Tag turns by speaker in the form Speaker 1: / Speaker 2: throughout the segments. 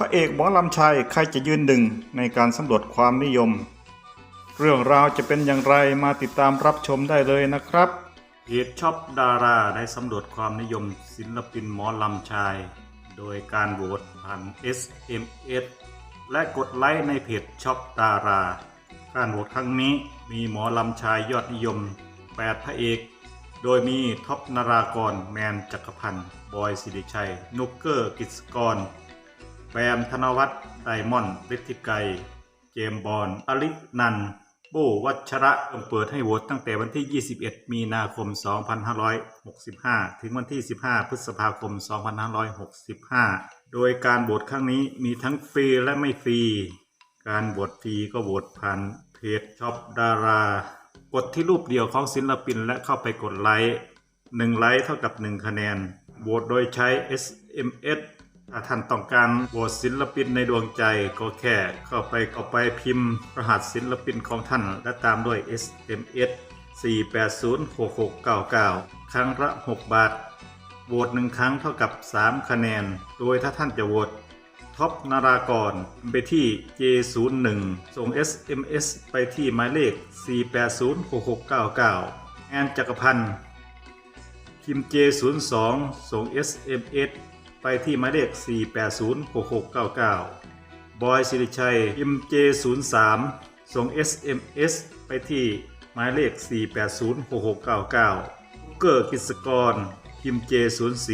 Speaker 1: พระเอกหมอลำชัยใครจะยืนหนึ่งในการสำรวจความนิยม เรื่องราวจะเป็นอย่างไรมาติดตามรับชมได้เลยนะครับเพจช็อปดาราได้สำรวจความนิยม ศิลปินหมอลำชาย โดยการโหวตผ่าน SMS และกดไลค์ในเพจช็อปดารา การโหวตครั้งนี้มีหมอลำชายยอดนิยม 8 พระเอก โดยมีท็อปนารากร แมนจักรพันธ์ บอยสิริชัย นุกเกอร์กิจกร แบมธนวัฒน์ไดมอนด์ฤทธิไกรเจมบอลอลินันโบวัชระเริ่มเปิดให้โหวตตั้งแต่วันที่ 21 มีนาคม 2565 ถึงวันที่ 15 พฤษภาคม 2565 โดยการโหวตครั้งนี้มีทั้งฟรีและไม่ฟรี การโหวตฟรีก็โหวตผ่านเพจช็อปดารากดที่รูปเดียวของศิลปินและเข้าไปกดไลค์1ไลค์เท่ากับ 1 คะแนนโหวตโดยใช้ SMS ถ้าท่านต้องการโหวตศิลปินในดวงใจก็แค่เข้าไปเข้าไปพิมพ์ รหัสศิลปินของท่าน และตามด้วย SMS 4806699 ครั้งละ 6 บาท โหวตหนึ่งครั้งเท่ากับ 3 คะแนน โดยถ้าท่านจะโหวตท็อปนารากรไปที่ J01 ส่ง SMS ไปที่หมายเลข 4806699 แอนจักรพันธ์พิมพ์ J02 ส่ง SMS ไปที่หมายเลข 4806699 บอยสิริชัยพิมพ์ J03 ส่ง SMS ไปที่หมายเลข 4806699 เกอร์กิจกรพิมพ์ J04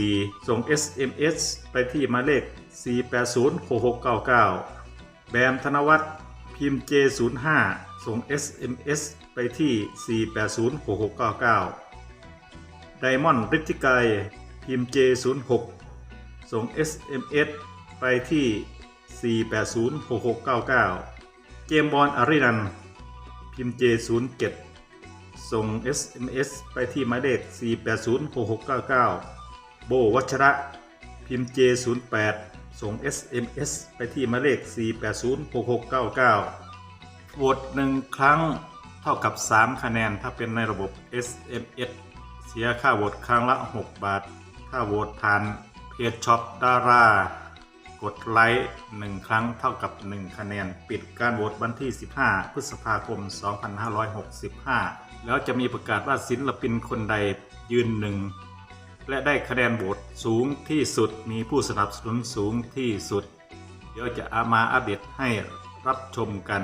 Speaker 1: ส่ง SMS ไปที่หมายเลข 4806699 แบมธนวัฒน์พิมพ์ J05 ส่ง SMS ไปที่ 4806699 ไดมอนด์ฤทธิไกรพิมพ์ J06 ส่ง SMS ไปที่ 4806699 เจมบอลอารินัน พิมพ์ J07 ส่ง SMS ไปที่หมายเลข 4806699 โบวัชระ พิมพ์ J08 ส่ง SMS ไปที่หมายเลข 4806699โหวตหนึ่งครั้งเท่ากับ 3 คะแนนถ้าเป็นในระบบ SMS เสียค่าโหวตครั้งละ 6 บาท ถ้าโหวตผ่าน เพจช็อปดารากดไลค์1ครั้งเท่ากับ 1 คะแนน ปิดการโหวตวันที่ 15 พฤษภาคม 2565 แล้วจะมีประกาศว่าศิลปินคนใดยืนหนึ่งและได้คะแนนโหวตสูงที่สุดมีผู้สนับสนุนสูงที่สุด เดี๋ยวจะเอามาอัปเดตให้รับชมกัน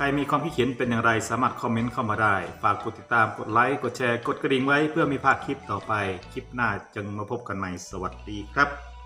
Speaker 1: ใครมีความคิดเห็นเป็นอย่างไรสามารถคอมเมนต์เข้ามาได้ ฝากกดติดตามกดไลค์ กดแชร์ กดกระดิ่งไว้เพื่อมีพลาดคลิปต่อไป คลิปหน้าจึงมาพบกันใหม่ สวัสดีครับ